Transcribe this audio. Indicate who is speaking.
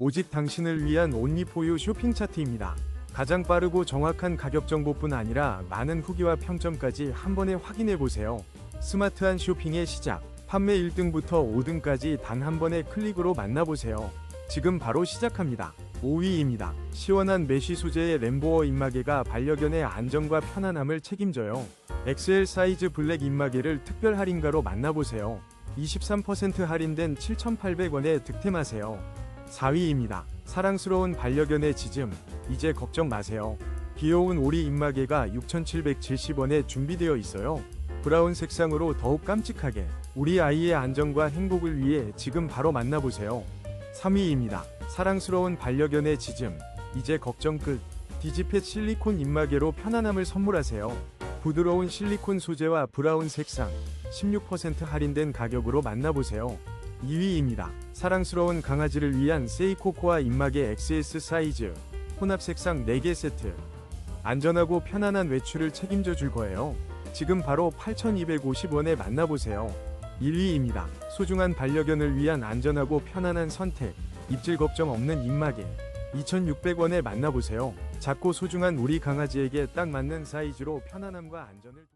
Speaker 1: 오직 당신을 위한 온리포유 쇼핑 차트입니다. 가장 빠르고 정확한 가격 정보뿐 아니라 많은 후기와 평점까지 한 번에 확인해 보세요. 스마트한 쇼핑의 시작. 판매 1등부터 5등까지 단 한 번의 클릭으로 만나보세요. 지금 바로 시작합니다. 5위입니다. 시원한 메쉬 소재의 램보어 입마개가 반려견의 안정과 편안함을 책임져요. XL 사이즈 블랙 입마개를 특별 할인가로 만나보세요. 23% 할인된 7,800원에 득템하세요. 4위입니다. 사랑스러운 반려견의 짖음, 이제 걱정 마세요. 귀여운 오리 입마개가 6,770원에 준비되어 있어요. 브라운 색상으로 더욱 깜찍하게 우리 아이의 안정과 행복을 위해 지금 바로 만나보세요. 3위입니다. 사랑스러운 반려견의 짖음, 이제 걱정 끝. 디지펫 실리콘 입마개로 편안함을 선물하세요. 부드러운 실리콘 소재와 브라운 색상, 16% 할인된 가격으로 만나보세요. 2위입니다. 사랑스러운 강아지를 위한 세이코코아 입마개 XS 사이즈, 혼합 색상 4개 세트. 안전하고 편안한 외출을 책임져 줄 거예요. 지금 바로 8,250원에 만나보세요. 1위입니다. 소중한 반려견을 위한 안전하고 편안한 선택, 입질 걱정 없는 입마개. 2,600원에 만나보세요. 작고 소중한 우리 강아지에게 딱 맞는 사이즈로 편안함과 안전을